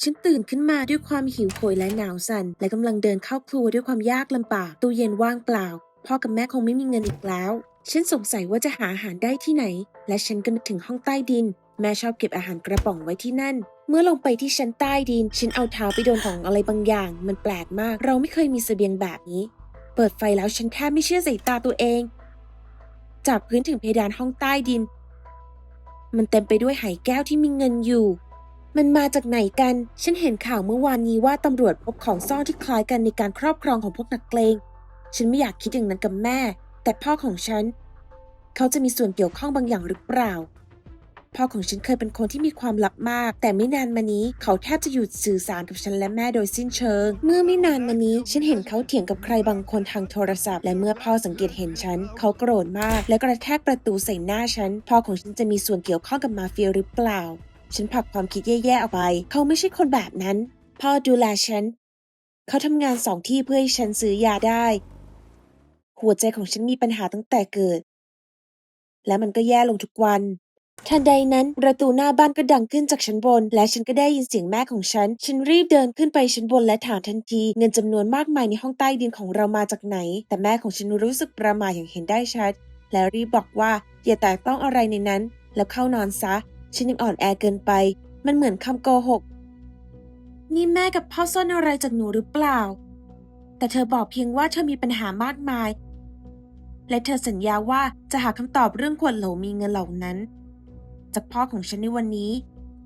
ฉันตื่นขึ้นมาด้วยความหิวโหยและหนาวสั่น และกำลังเดินเข้าครัวด้วยความยากลำบากตู้เย็นว่างเปล่า พ่อกับแม่คงไม่มีเงินอีกแล้ว ฉันสงสัยว่าจะหาอาหารได้ที่ไหน และฉันก็นึกถึงห้องใต้ดิน แม่ชอบเก็บอาหารกระป๋องไว้ที่นั่น เมื่อลงไปที่ชั้นใต้ดิน ฉันเอาเท้าไปโดนของอะไรบางอย่าง มันแปลกมาก เราไม่เคยมีเสบียงแบบนี้ เปิดไฟแล้วฉันแทบไม่เชื่อสายตาตัวเอง จากพื้นถึงเพดานห้องใต้ดิน มันเต็มไปด้วยไหแก้วที่มีเงินอยู่ มันมาจากไหนกัน ฉันเห็นข่าวเมื่อวานนี้ว่าตำรวจพบของซ่อนที่คล้ายกันในการครอบครองของพวกนักเลง ฉันไม่อยากคิดอย่างนั้นกับแม่ แต่พ่อของฉัน เขาจะมีส่วนเกี่ยวข้องบางอย่างหรือเปล่า พ่อของฉันเคยเป็นคนที่มีความลับมาก แต่ไม่นานมานี้เขาแทบจะหยุดสื่อสารกับฉันและแม่โดยสิ้นเชิง เมื่อไม่นานมานี้ ฉันเห็นเขาเถียงกับใครบางคนทางโทรศัพท์ และเมื่อพ่อสังเกตเห็นฉัน เขาโกรธมาก และกระแทกประตูใส่หน้าฉัน พ่อของฉันจะมีส่วนเกี่ยวข้องกับมาเฟียหรือเปล่า ฉันผลักความคิดแย่ๆออกไป เขาไม่ใช่คนแบบนั้น พ่อดูแลฉัน เขาทำงานสองที่เพื่อให้ฉันซื้อยาได้ หัวใจของฉันมีปัญหาตั้งแต่เกิด และมันก็แย่ลงทุกวัน ทันใดนั้นประตูหน้าบ้านก็ดังขึ้นจากชั้นบน และฉันก็ได้ยินเสียงแม่ของฉัน ฉันรีบเดินขึ้นไปชั้นบนและถามทันที เงินจำนวนมากมายในห้องใต้ดินของเรามาจากไหน แต่แม่ของฉันรู้สึกประหม่าอย่างเห็นได้ชัด และรีบบอกว่าอย่าแตะต้องอะไรในนั้น แล้วเข้านอนซะ ฉันยังอ่อนแอเกินไป มันเหมือนคำโกหก นี่แม่กับพ่อซ่อนอะไรจากหนูหรือเปล่า แต่เธอบอกเพียงว่าเธอมีปัญหามากมาย และเธอสัญญาว่าจะหาคำตอบเรื่องขวดโหลมีเงินเหล่านั้น จากพ่อของฉันในวันนี้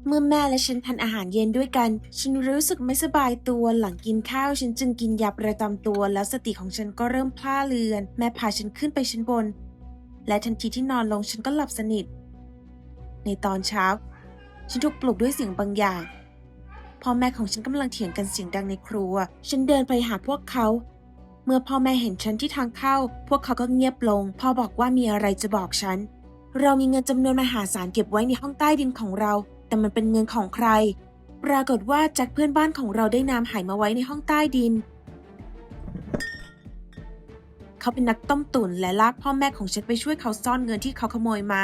เมื่อแม่และฉันทานอาหารเย็นด้วยกัน ฉันรู้สึกไม่สบายตัวหลังกินข้าวฉันจึงกินยาประจำตัว แล้วสติของฉันก็เริ่มพล่าเลือน แม่พาฉันขึ้นไปชั้นบน และทันทีที่นอนลงฉันก็หลับสนิท ในตอนเช้า ฉันถูกปลุกด้วยเสียงบางอย่างพ่อแม่ของฉันกำลังเถียงกันเสียงดังในครัว ฉันเดินไปหาพวกเขา เมื่อพ่อแม่เห็นฉันที่ทางเข้า พวกเขาก็เงียบลง พ่อบอกว่ามีอะไรจะบอกฉัน เรามีเงินจำนวนมหาศาลเก็บไว้ในห้องใต้ดินของเรา แต่มันเป็นเงินของใคร ปรากฏว่าแจ็คเพื่อนบ้านของเราได้นำหายมาไว้ในห้องใต้ดิน เขาเป็นนักต้มตุ๋นและลากพ่อแม่ของฉันไปช่วยเขาซ่อนเงินที่เขาขโมยมา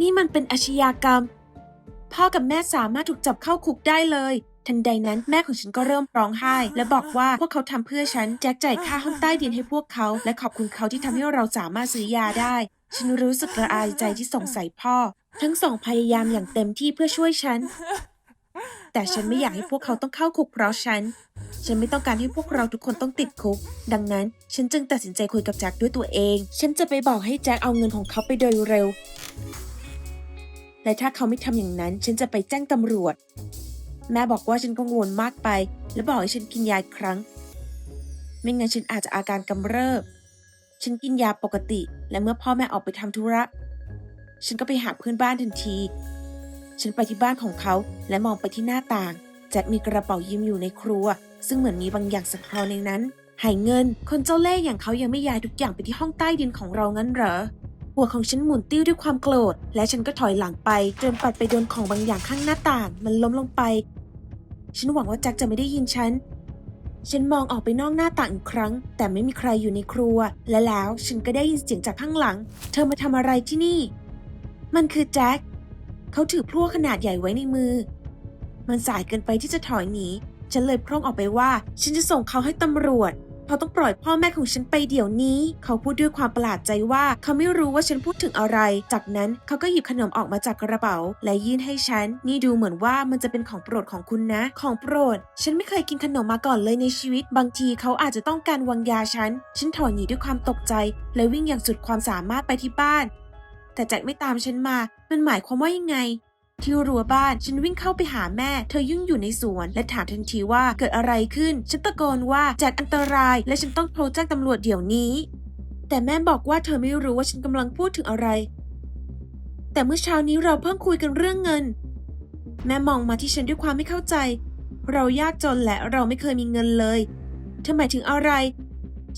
นี่มันเป็นอาชญากรรม พ่อกับแม่สามารถถูกจับเข้าคุกได้เลย ทันใดนั้นแม่ของฉันก็เริ่มร้องไห้ และบอกว่าพวกเขาทำเพื่อฉันแจ็คจ่ายค่าห้องใต้ดินให้พวกเขา และขอบคุณเขาที่ทำให้เราสามารถซื้อยาได้ ฉันรู้สึกระอายใจที่สงสัยพ่อ ทั้งสองพยายามอย่างเต็มที่เพื่อช่วยฉันแต่ฉันไม่อยากให้พวกเขาต้องเข้าคุกเพราะฉัน ฉันไม่ต้องการให้พวกเราทุกคนต้องติดคุก ดังนั้น ฉันจึงตัดสินใจคุยกับแจ็คด้วยตัวเอง ฉันจะไปบอกให้แจ็คเอาเงินของเขาไปโดยเร็ว และถ้าเขาไม่ทำอย่างนั้น ฉันจะไปแจ้งตำรวจ แม่บอกว่าฉันกังวลมากไป และบอกให้ฉันกินยาครั้ง ไม่งั้นฉันอาจจะอาการกำเริบ ฉันกินยาปกติ และเมื่อพ่อแม่ออกไปทำธุระ ฉันก็ไปหาเพื่อนบ้านทันที ฉันไปที่บ้านของเขาและมองไปที่หน้าต่างแจ็คมีกระเป๋ายิ้มอยู่ในครัว ซึ่งเหมือนมีบางอย่างสักครอในนั้นหายเงิน คนเจ้าเล่ห์อย่างเขายังไม่ย้ายทุกอย่างไปที่ห้องใต้ดินของเรางั้นเหรอ หัวของฉันหมุนติ้วด้วยความโกรธ และฉันก็ถอยหลังไปจนปัดไปโดนของบางอย่างข้างหน้าต่าง มันล้มลงไป ฉันหวังว่าแจ็คจะไม่ได้ยินฉัน ฉันมองออกไปนอกหน้าต่างอีกครั้ง แต่ไม่มีใครอยู่ในครัว และแล้วฉันก็ได้ยินเสียงจากข้างหลัง เธอมาทำอะไรที่นี่ มันคือแจ็คเขาถือพลั่วขนาดใหญ่ไว้ในมือ มันสายเกินไปที่จะถอยหนี ฉันเลยพร่องออกไปว่า ฉันจะส่งเขาให้ตำรวจ เขาต้องปล่อยพ่อแม่ของฉันไปเดี๋ยวนี้ เขาพูดด้วยความประหลาดใจว่า เขาไม่รู้ว่าฉันพูดถึงอะไร จากนั้นเขาก็หยิบขนมออกมาจากกระเป๋า และยื่นให้ฉัน นี่ดูเหมือนว่ามันจะเป็นของโปรดของคุณนะ ของโปรด ฉันไม่เคยกินขนมมาก่อนเลยในชีวิต บางทีเขาอาจจะต้องการวางยาฉัน ฉันถอยหนีด้วยความตกใจ และวิ่งอย่างสุดความสามารถไปที่บ้าน แต่แจ็คไม่ตามฉันมา มันหมายความว่ายังไง ที่รั้วบ้าน ฉันวิ่งเข้าไปหาแม่ เธอยุ่งอยู่ในสวน และถามทันทีว่าเกิดอะไรขึ้น ฉันตะโกนว่าแจ็คอันตราย และฉันต้องโทรแจ้งตำรวจเดี๋ยวนี้ แต่แม่บอกว่าเธอไม่รู้ว่าฉันกำลังพูดถึงอะไร แต่เมื่อเช้านี้เราเพิ่งคุยกันเรื่องเงิน แม่มองมาที่ฉันด้วยความไม่เข้าใจ เรายากจนและเราไม่เคยมีเงินเลย เธอหมายถึงอะไร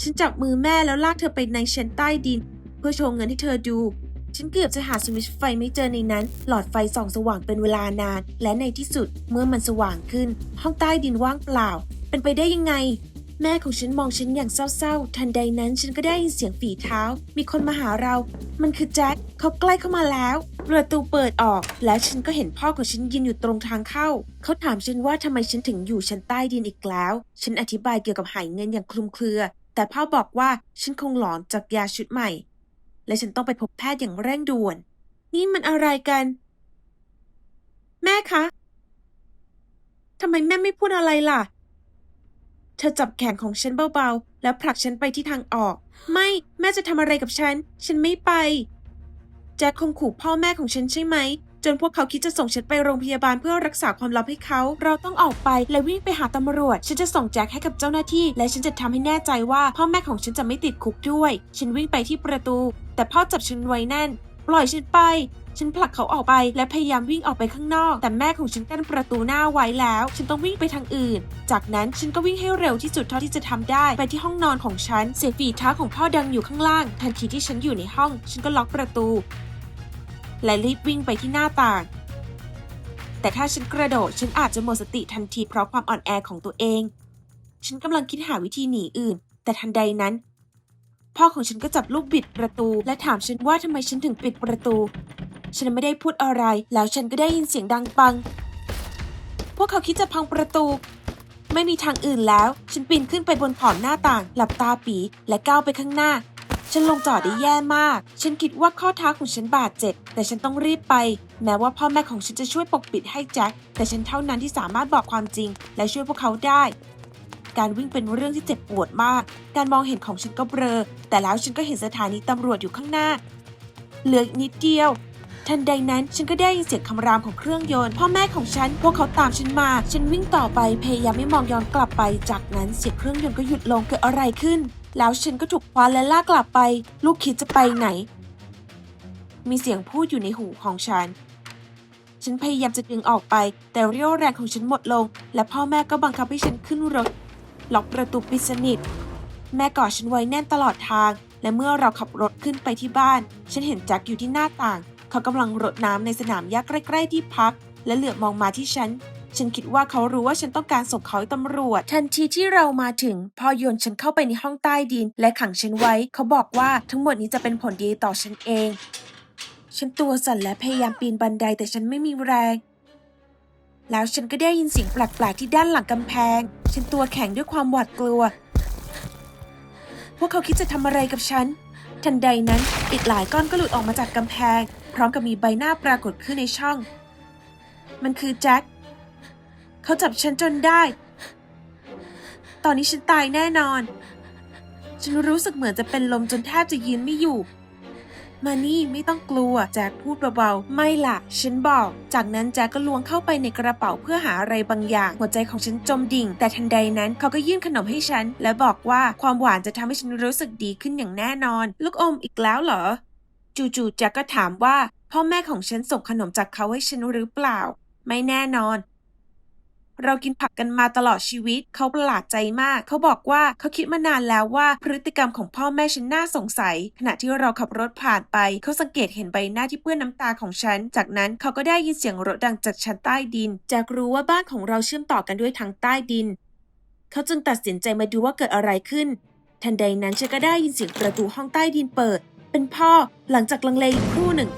ฉันจับมือแม่แล้วลากเธอไปในชั้นใต้ดิน เพื่อโชว์เงินให้เธอดู ฉันเกือบจะหาสวิตช์ไฟไม่เจอในนั้น หลอดไฟส่องสว่างเป็นเวลานาน และในที่สุดเมื่อมันสว่างขึ้น ห้องใต้ดินว่างเปล่า เป็นไปได้ยังไง แม่ของฉันมองฉันอย่างเศร้าๆ ทันใดนั้นฉันก็ได้ยินเสียงฝีเท้า มีคนมาหาเรา มันคือแจ็คเขาใกล้เข้ามาแล้ว ประตูเปิดออก แล้วฉันก็เห็นพ่อของฉันยืนอยู่ตรงทางเข้า เขาถามฉันว่าทำไมฉันถึงอยู่ชั้นใต้ดินอีกแล้ว ฉันอธิบายเกี่ยวกับหายเงินอย่างคลุมเครือ แต่พ่อบอกว่าฉันคงหลอนจากยาชุดใหม่ และฉันต้องไปพบแพทย์อย่างเร่งด่วน นี่มันอะไรกัน แม่คะทำไมแม่ไม่พูดอะไรล่ะ เธอจับแขนของฉันเบาๆ แล้วผลักฉันไปที่ทางออก ไม่แม่จะทำอะไรกับฉัน ฉันไม่ไปแจ็คคงขู่พ่อแม่ของฉันใช่ไหม จนพวกเขาคิดจะส่งฉันไปโรงพยาบาลเพื่อรักษาความลับให้เขา เราต้องออกไปและวิ่งไปหาตำรวจ ฉันจะส่งแจ็คให้กับเจ้าหน้าที่ และฉันจะทำให้แน่ใจว่าพ่อแม่ของฉันจะไม่ติดคุกด้วย ฉันวิ่งไปที่ประตู แต่พ่อจับฉันไว้แน่น ปล่อยฉันไปฉันผลักเขาออกไปและพยายามวิ่งออกไปข้างนอก แต่แม่ของฉันกั้นประตูหน้าไว้แล้ว ฉันต้องวิ่งไปทางอื่น จากนั้นฉันก็วิ่งให้เร็วที่สุดเท่าที่จะทำได้ ไปที่ห้องนอนของฉัน เสียงฝีเท้าของพ่อดังอยู่ข้างล่าง ทันทีที่ฉันอยู่ในห้อง ฉันก็ล็อกประตู และรีบวิ่งไปที่หน้าต่าง แต่ถ้าฉันกระโดดฉันอาจจะหมดสติทันทีเพราะความอ่อนแอของตัวเอง ฉันกำลังคิดหาวิธีหนีอื่น แต่ทันใดนั้น พ่อของฉันก็จับลูกบิดประตู และถามฉันว่าทำไมฉันถึงปิดประตู ฉันไม่ได้พูดอะไร แล้วฉันก็ได้ยินเสียงดังปัง พวกเขาคิดจะพังประตูไม่มีทางอื่นแล้ว ฉันปีนขึ้นไปบนขอบหน้าต่าง หลับตาปีและก้าวไปข้างหน้า ฉันลงจอดได้แย่มาก ฉันคิดว่าข้อเท้าของฉันบาดเจ็บ แต่ฉันต้องรีบไป แม้ว่าพ่อแม่ของฉันจะช่วยปกปิดให้แจ็ค แต่ฉันเท่านั้นที่สามารถบอกความจริง และช่วยพวกเขาได้ การวิ่งเป็นเรื่องที่เจ็บปวดมาก การมองเห็นของฉันก็เบลอ แต่แล้วฉันก็เห็นสถานีตำรวจอยู่ข้างหน้า เหลืออีกนิดเดียว ทันใดนั้นฉันก็ได้ยินเสียงคำรามของเครื่องยนต์พ่อแม่ของฉัน พวกเขาตามฉันมา ฉันวิ่งต่อไปพยายามไม่มองย้อนกลับไป จากนั้นเสียงเครื่องยนต์ก็หยุดลงเกิดอะไรขึ้น แล้วฉันก็ถูกคว้าและลากกลับไป ลูกคิดจะไปไหน มีเสียงพูดอยู่ในหูของฉัน ฉันพยายามจะดึงออกไป แต่เรี่ยวแรงของฉันหมดลง และพ่อแม่ก็บังคับให้ฉันขึ้นรถล็อกประตูปิดสนิทแม่กอดฉันไว้แน่นตลอดทาง และเมื่อเราขับรถขึ้นไปที่บ้าน ฉันเห็นแจ็คอยู่ที่หน้าต่าง เขากำลังรดน้ำในสนามหญ้าใกล้ๆที่พัก และเหลือบมองมาที่ฉัน ฉันคิดว่าเขารู้ว่าฉันต้องการส่งเขาให้ตำรวจ ทันทีที่เรามาถึงพ่อโยนฉันเข้าไปในห้องใต้ดิน และขังฉันไว้ เขาบอกว่าทั้งหมดนี้จะเป็นผลดีต่อฉันเอง ฉันตัวสั่นและพยายามปีนบันไดแต่ฉันไม่มีแรง แล้วฉันก็ได้ยินเสียงแปลกๆที่ด้านหลังกำแพง ฉันตัวแข็งด้วยความหวาดกลัว พวกเขาคิดจะทำอะไรกับฉันทันใดนั้นอีกหลายก้อนก็หลุดออกมาจากกำแพง ร้อมกับมีใบหน้าปรากฏขึ้นในช่อง มันคือแจ็ค เขาจับฉันจนได้ ตอนนี้ฉันตายแน่นอน ฉันรู้สึกเหมือนจะเป็นลมจนแทบจะยืนไม่อยู่ มานี่ไม่ต้องกลัว แจ็คพูดเบาๆ ไม่ล่ะ ฉันบอก จากนั้นแจ็คก็ล้วงเข้าไปในกระเป๋าเพื่อหาอะไรบางอย่าง หัวใจของฉันจมดิ่ง แต่ทันใดนั้นเขาก็ยื่นขนมให้ฉัน และบอกว่าความหวานจะทำให้ฉันรู้สึกดีขึ้นอย่างแน่นอน ลูกอมอีกแล้วเหรอ จู่ๆแจ็คก็ถามว่า พ่อแม่ของฉันส่งขนมจากเขาให้ฉันหรือเปล่า ไม่แน่นอน เรากินผักกันมาตลอดชีวิต เขาประหลาดใจมาก เขาบอกว่าเขาคิดมานานแล้วว่าพฤติกรรมของพ่อแม่ฉันน่าสงสัย ขณะที่เราขับรถผ่านไป เขาสังเกตเห็นใบหน้าที่เปื้อนน้ำตาของฉัน จากนั้นเขาก็ได้ยินเสียงรถดังจากชั้นใต้ดินจากรู้ว่าบ้านของเราเชื่อมต่อกันด้วยทางใต้ดิน เขาจึงตัดสินใจมาดูว่าเกิดอะไรขึ้น ทันใดนั้นฉันก็ได้ยินเสียงประตูห้องใต้ดินเปิด เป็นพ่อหลังจากลังเลอยู่ครู่หนึ่ง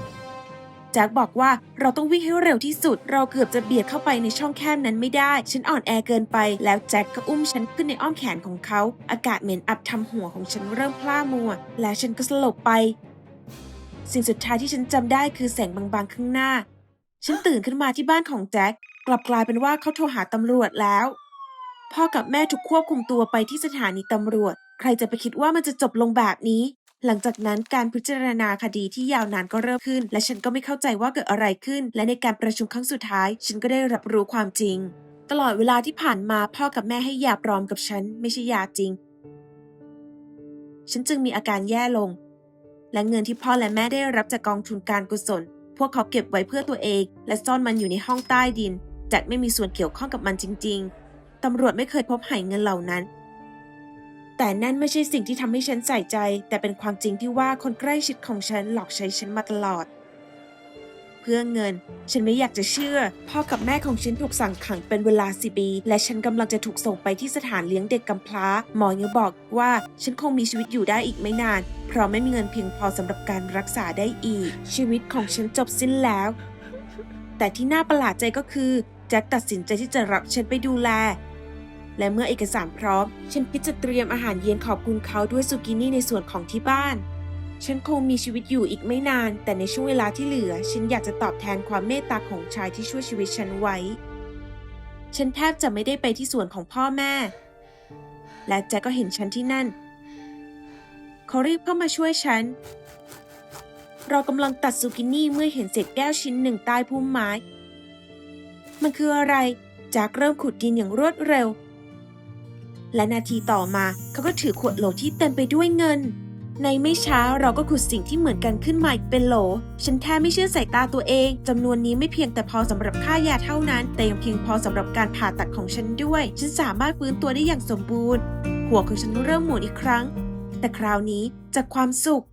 แจ็คบอกว่าเราต้องวิ่งให้เร็วที่สุด เราเกือบจะเบียดเข้าไปในช่องแคบนั้นไม่ได้ ฉันอ่อนแอเกินไป แล้วแจ็คก็อุ้มฉันขึ้นในอ้อมแขนของเขา อากาศเหม็นอับทำหัวของฉันเริ่มพล่ามัว และฉันก็สลบไป สิ่งสุดท้ายที่ฉันจำได้คือแสงบางๆข้างหน้า ฉันตื่นขึ้นมาที่บ้านของแจ็ค กลับกลายเป็นว่าเขาโทรหาตำรวจแล้ว พ่อกับแม่ถูกควบคุมตัวไปที่สถานีตำรวจ ใครจะไปคิดว่ามันจะจบลงแบบนี้ หลังจากนั้นการพิจารณาคดีที่ยาวนานก็เริ่มขึ้น และฉันก็ไม่เข้าใจว่าเกิดอะไรขึ้น และในการประชุมครั้งสุดท้าย ฉันก็ได้รับรู้ความจริง ตลอดเวลาที่ผ่านมาพ่อกับแม่ให้ยาปลอมกับฉัน ไม่ใช่ยาจริง ฉันจึงมีอาการแย่ลง และเงินที่พ่อและแม่ได้รับจากกองทุนการกุศล พวกเขาเก็บไว้เพื่อตัวเอง และซ่อนมันอยู่ในห้องใต้ดินจ็คไม่มีส่วนเกี่ยวข้องกับมันจริง ๆตำรวจไม่เคยพบหายเงินเหล่านั้น แต่นั่นไม่ใช่สิ่งที่ทำให้ฉันใส่ใจ แต่เป็นความจริงที่ว่าคนใกล้ชิดของฉันหลอกใช้ฉันมาตลอด เพื่อเงิน ฉันไม่อยากจะเชื่อ พ่อกับแม่ของฉันถูกสั่งขังเป็นเวลาสิปี และฉันกำลังจะถูกส่งไปที่สถานเลี้ยงเด็กกำพร้า หมอยังบอกว่าฉันคงมีชีวิตอยู่ได้อีกไม่นาน เพราะไม่มีเงินเพียงพอสำหรับการรักษาได้อีก ชีวิตของฉันจบสิ้นแล้ว แต่ที่น่าประหลาดใจก็คือแจ็คตัดสินใจที่จะรับฉันไปดูแล และเมื่อเอกสารพร้อม ฉันคิดจะเตรียมอาหารเย็นขอบคุณเขาด้วยซูกินี่ในส่วนของที่บ้าน ฉันคงมีชีวิตอยู่อีกไม่นาน แต่ในช่วงเวลาที่เหลือ ฉันอยากจะตอบแทนความเมตตาของชายที่ช่วยชีวิตฉันไว้ ฉันแทบจะไม่ได้ไปที่สวนของพ่อแม่ และแจ็คก็เห็นฉันที่นั่น เขารีบเข้ามาช่วยฉัน เรากำลังตัดซูกินี่เมื่อเห็นเศษแก้วชิ้นหนึ่งใต้พุ่มไม้ มันคืออะไรแจ็คเริ่มขุดดินอย่างรวดเร็ว และนาทีต่อมาเขาก็ถือขวดโหลที่เต็มไปด้วยเงิน ในไม่ช้าเราก็ขุดสิ่งที่เหมือนกันขึ้นมาอีกเป็นโหล ฉันแทบไม่เชื่อสายตาตัวเองจำนวนนี้ไม่เพียงแต่พอสำหรับค่ายาเท่านั้น แต่ยังเพียงพอสำหรับการผ่าตัดของฉันด้วย ฉันสามารถฟื้นตัวได้อย่างสมบูรณ์ หัวของฉันเริ่มหมุนอีกครั้ง แต่คราวนี้จากความสุข